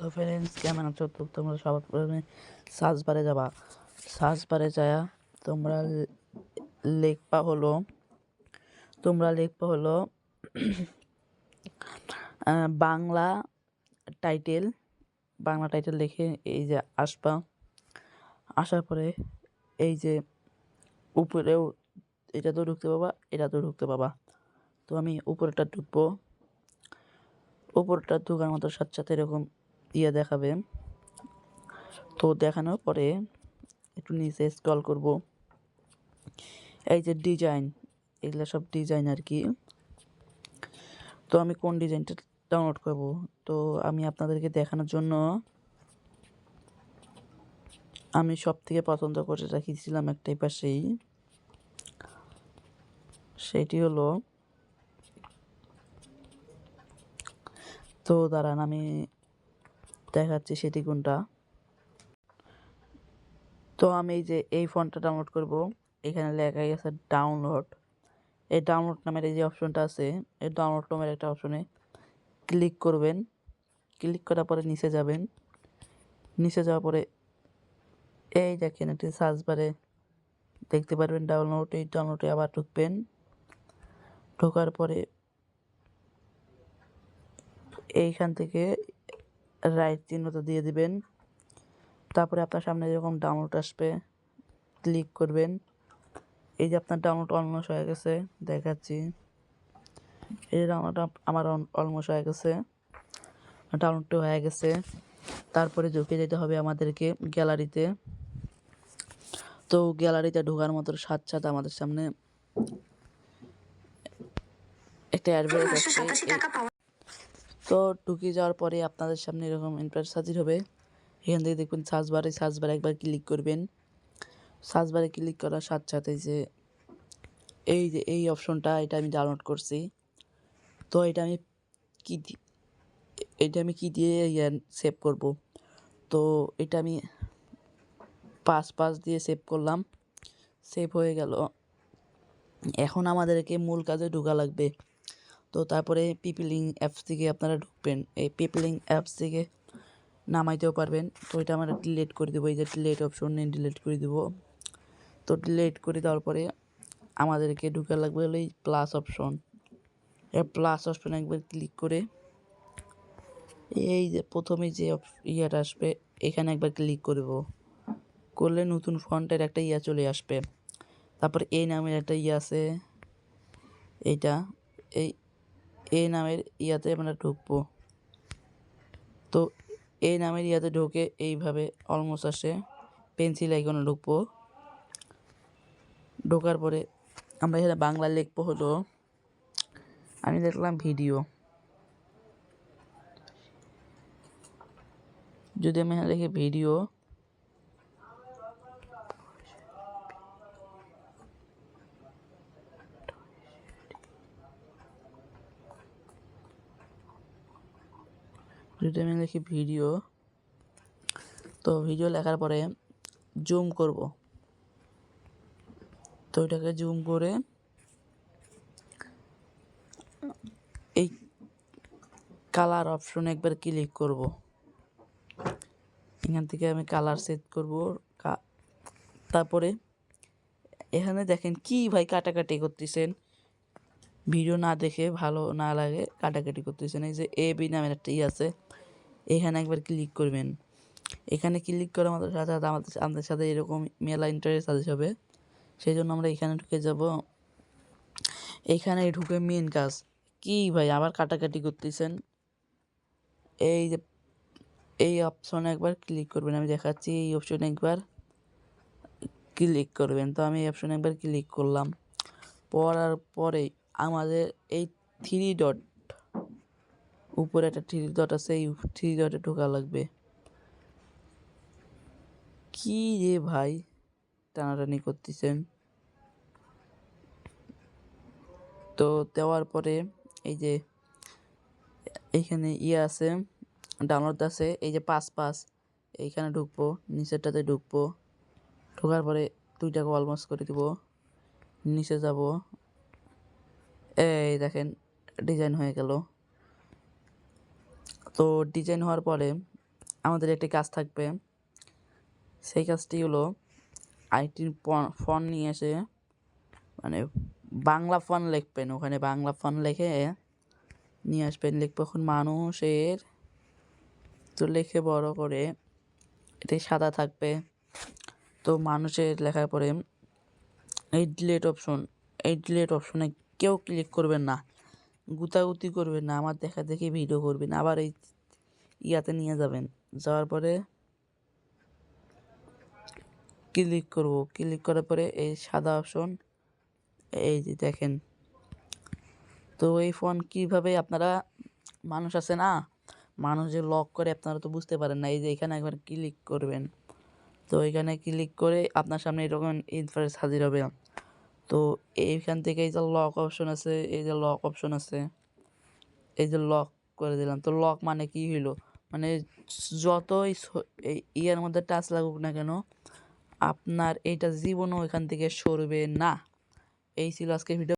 Hello friends, কেমন আছো? তো তোমরা সবার প্রথমে সার্চ বারে যাবা। সার্চ বারে যায়া তোমরা লিখবা হলো, তোমরা লিখবা হলো বাংলা টাইটেল বাংলা টাইটেল লিখে এই যে আসবা। আসার পরে এই যে উপরেও এটা তো ঢুকতে পাবা, এটা তো ঢুকতে পাবা। তো আমি উপরেটা ঢুকবো। উপরটা ঢুকার মতো সাথে সাথে এরকম ইয়ে দেখাবে তো দেখানোর পরে একটু নিচে স্ক্রল করব। এই যে ডিজাইন এগুলো সব ডিজাইন আর কি। তো আমি কোন ডিজাইনটা ডাউনলোড করব? তো আমি আপনাদেরকে দেখানোর জন্য আমি সব থেকে পছন্দ করে রাখিয়েছিলাম একটাই পাশেই। সেটি হলো তো দাঁড়ান, আমি দেখাচ্ছি সেটি কোনটা। তো আমি এই যে এই ফোনটা ডাউনলোড করব। এখানে লেখাই আছে ডাউনলোড এই ডাউনলোড নামের এই যে অপশনটা আছে, এই ডাউনলোড নামের একটা অপশনে ক্লিক করবেন। ক্লিক করার পরে নিচে যাবেন। নিচে যাওয়ার পরে এই দেখেন একটি সার্চ বারে দেখতে পারবেন ডাউনলোড এই ডাউনলোডে আবার ঢুকবেন। ঢোকার পরে এইখান থেকে রাইট চিহ্নটা দিয়ে দিবেন। তারপরে আপনার সামনে যেরকম ডাউনলোড আসবে ক্লিক করবেন। এই যে আপনার ডাউনলোড অলমোস্ট হয়ে গেছে দেখাচ্ছি। এই যে ডাউনলোড আমার অলমোস্ট হয়ে গেছে। ডাউনলোডটা হয়ে গেছে। তারপরে ঢুকে যেতে হবে আমাদেরকে গ্যালারিতে তো গ্যালারিতে ঢোকার মতো সাথে সাথে আমাদের সামনে একটা অ্যাডভার্টাইজ তো ঢুকে যাওয়ার পরে আপনাদের সামনে এরকম ইন্টারেস্ট হাজির হবে। এখান থেকে দেখবেন সার্চ বারে সার্চ বারে একবার ক্লিক করবেন। সার্চ বারে ক্লিক করার সাথে সাথে যে এই যে এই অপশনটা, এটা আমি ডাউনলোড করছি। তো এটা আমি কি এটা আমি কি দিয়ে সেভ করব? তো এটা আমি পাঁচ পাঁচ দিয়ে সেভ করলাম। সেভ হয়ে গেল। এখন আমাদেরকে মূল কাজে ঢোকা লাগবে। তো তারপরে পিপিলিং অ্যাপস থেকে আপনারা ঢুকবেন। এই পিপিলিং অ্যাপস থেকে নামাইতেও পারবেন। তো এটা আমরা ডিলেট করে দেবো। এই যে ডিলিট অপশন নিয়ে ডিলেট করে দেবো। তো ডিলেট করে দেওয়ার পরে আমাদেরকে ঢুকা লাগবে হলো এই প্লাস অপশন এই প্লাস অপশন একবার ক্লিক করে এই যে প্রথমে যে ইয়েটা আসবে, এখানে একবার ক্লিক করব করলে নতুন ফন্টের একটা ইয়া চলে আসবে। তারপর এই নামের একটা ইয়ে আছে। এইটা, এই এই নামের ইয়াতে আমরা ঢুকবো। তো এই নামের ইয়াতে ঢুকে এইভাবে অলমোস্ট আসে। পেন্সিল আইকনে ঢুকবো। ঢোকার পরে আমরা এখানে বাংলা লিখব হলো, আমি দেখলাম ভিডিও যদি আমি এখানে লিখি ভিডিও যদি আমি লিখি ভিডিও তো ভিডিও লেখার পরে জুম করব। তো এটাকে জুম করে এই কালার অপশন একবার ক্লিক করব। এখান থেকে আমি কালার সেট করব। তারপরে এখানে দেখেন কি ভাই কাটাকাটি করতেছেন। ভিডিও না দেখে ভালো না লাগে কাটাকাটি করতেছেন। এই যে এ বি নামের একটা ই আছে। এখানে একবার ক্লিক করবেন। এখানে ক্লিক করে মাত্র সাথে সাথে আমাদের আমাদের সাথে এরকম মেলা ইন্টারেস্ট সাজেস হবে সেই জন্য আমরা এখানে ঢুকে যাব। এখানে ঢুকে মেন কাজ। কি ভাই, আবার কাটাকাটি করতেছেন? এই যে, এই অপশনে একবার ক্লিক করবেন। আমি দেখাচ্ছি এই অপশনে একবার ক্লিক করবেন। তো আমি এই অপশনে একবার ক্লিক করলাম। পড়ার পরে আমাদের এই থ্রি ডট উপরে একটা থ্রি ডট আছে, এই থ্রি ডটে ঢোকা লাগবে। কি রে ভাই? টানাটানি করতেছেন। তো দেওয়ার পরে এই যে এইখানে ইয়ে আছে, ডাউনলোড আছে, এই যে পাস পাস এইখানে ঢুকবো, নিচেরটাতে ঢুকবো। ঢোকার পরে দুইটাকে অলমোস্ট করে দিব, নিচে যাব। এই দেখেন ডিজাইন হয়ে গেল। তো ডিজাইন হওয়ার পরে আমাদের একটি কাজ থাকবে। সেই কাজটি হলো আইটির ফোন নিয়ে এসে মানে বাংলা ফোন লিখবেন। ওখানে বাংলা ফোন লিখে নিয়ে আসবেন। লিখব এখন মানুষের। তো লিখে বড় করে এটি সাদা থাকবে। তো মানুষের লেখার পরে এই ডিলেট অপশন এই ডিলেট অপশনে কেউ ক্লিক করবেন না। গুতাগুতি করবেন না, আমার দেখা দেখি ভিডিও করবেন, আবার এই ইয়াতে নিয়ে যাবেন। যাওয়ার পরে ক্লিক করব। ক্লিক করার পরে এই সাদা অপশন, এই যে দেখেন। তো এই ফোন কীভাবে আপনারা, মানুষ আছে না, মানুষ যে লক করে আপনারা তো বুঝতে পারেন না, এই যে এখানে একবার ক্লিক করবেন। তো এখানে ক্লিক করে আপনার সামনে এরকম ইন্টারফেস হাজির হবে। তো এইখান থেকে এই যে লক অপশন আছে, এই যে লক অপশন আছে, এই যে লক করে দিলাম। তো লক মানে কি হইল? মানে যত ইয়ার মধ্যে টাচ লাগুক না কেন, আপনার এইটা জীবনও এখান থেকে সরবে না। এই ছিল আজকে ভিডিও